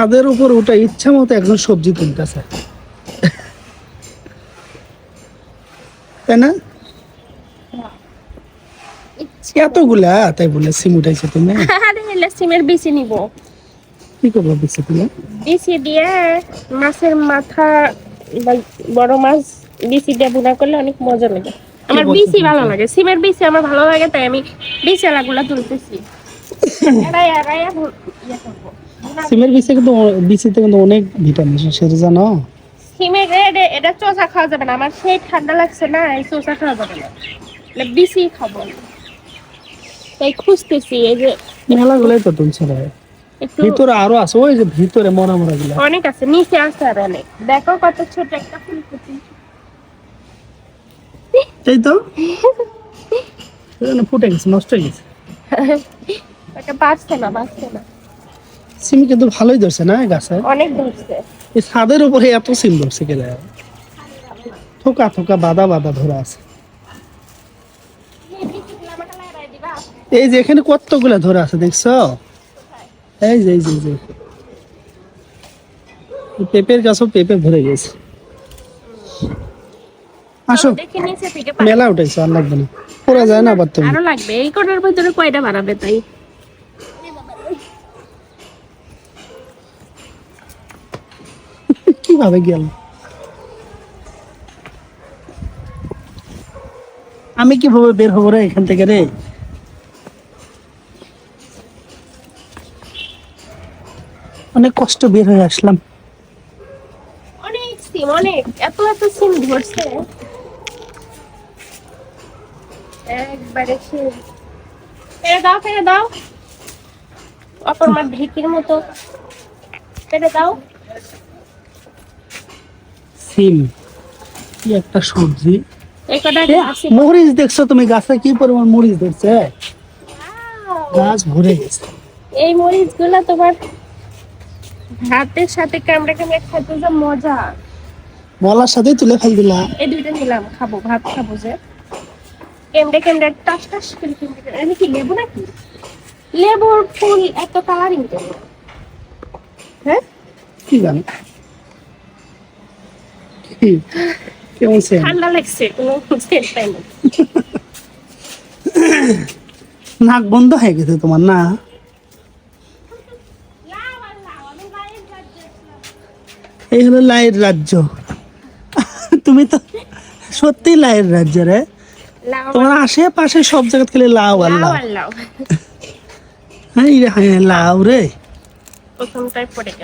ছাদের উপর ওটা ইচ্ছা মতো একজন সবজি তুলতেছে। তাই না? এতগুলা তাই বলে সিম উঠাইছে তুমি? আরে সিমের বিচি নিব। কি করব বেশি তুলে বিচি দিয়ে মাছের মাথা বড় মাছ বিচি দিয়ে বুনা করলে অনেক মজা লাগে। আমার বিচি ভালো লাগে। সিমের বিচি আমার ভালো লাগে তাই আমি বিচেলাগুলা তুলতেছি। এরাই এরাই ইয়ে করব। সিমের বিষে কিন্তু অ- কিন্তু অনেক ভিটামিন আছে, সেটা জানো? সিমের এটা চোষা খাওয়া যাবে না আমার সেই ঠান্ডা লাগছে না এই চোষা খাওয়া যাবে না। মানে বিচি খাব তাই খুঁজতেছি এই যে মেলা গুলাই তো তুলছে রে ভিতরে আরও আছে ওই যে ভিতরে মরা মরা গুলা অনেক আছে নিচে আছে আর অনেক। দেখো কত ছোট একটা ফুলকপি। তাই তো? ফুটে গেছে নষ্ট হয়ে গেছে। ওটা বাঁচছে না বাঁচছে না। সিম কিন্তু ভালোই ধরছে না গাছে? অনেক ধরছে। এই ছাদের উপরে এত সিম ধরছে কেলে থোকা থোকা বাদা বাদা ধরা আছে। এই যে এখানে কতগুলা ধরে আছে দেখছ? এই যে এই যে পেঁপের গাছও পেঁপে ভরে গেছে। আসো। মেলা উঠেছে আর লাগবে না। পুরা যায় না আবার তুমি। আরও লাগবে এই কোটার ভিতরে কয়টা বাড়াবে তাই? কীভাবে গেল? আমি কীভাবে বের হব রে এখান থেকে রে? অনেক কষ্ট বের হয়ে আসলাম। অনেক সিম, অনেক। এত এত সিম ধরছে। একবারে সিম। ফেলে দাও ফেলে দাও। অপর মাছ ঢেকির মতো। ফেলে দাও। সিম। কি একটা সবজি। মরিচ দেখছ তুমি গাছে কি পরিমাণ মরিচ ধরছে? গাছ ভরে গেছে। এই মরিচগুলা তোমার ভাতের সাথে কামড়ে কামড়ে খেতে যা মজা। মলার সাথে তুলে ফেল দিলা এই দুইটা নিলাম খাব ভাত খাব যে। কেমড়ে কেমড়ে টাস টাস করে কেমড়ে কেমড়ে। এটা কি লেবু নাকি? লেবুর ফুল এত কালারিং কেন? হ্যাঁ? কি জানো? কেমন ঠান্ডা লাগছে কোনো পাই নাক বন্ধ হয়ে গেছে তোমার না? এই হলো লাইয়ের রাজ্য। তুমি তো সত্যি লাইয়ের রাজ্য রে। তোমার আশেপাশে সব জায়গা খেলে লাউ আর লাউ লাউ আর লাউ হ্যাঁ রে, হ্যাঁ লাউ রে। প্রথমটাই পড়ে গেল।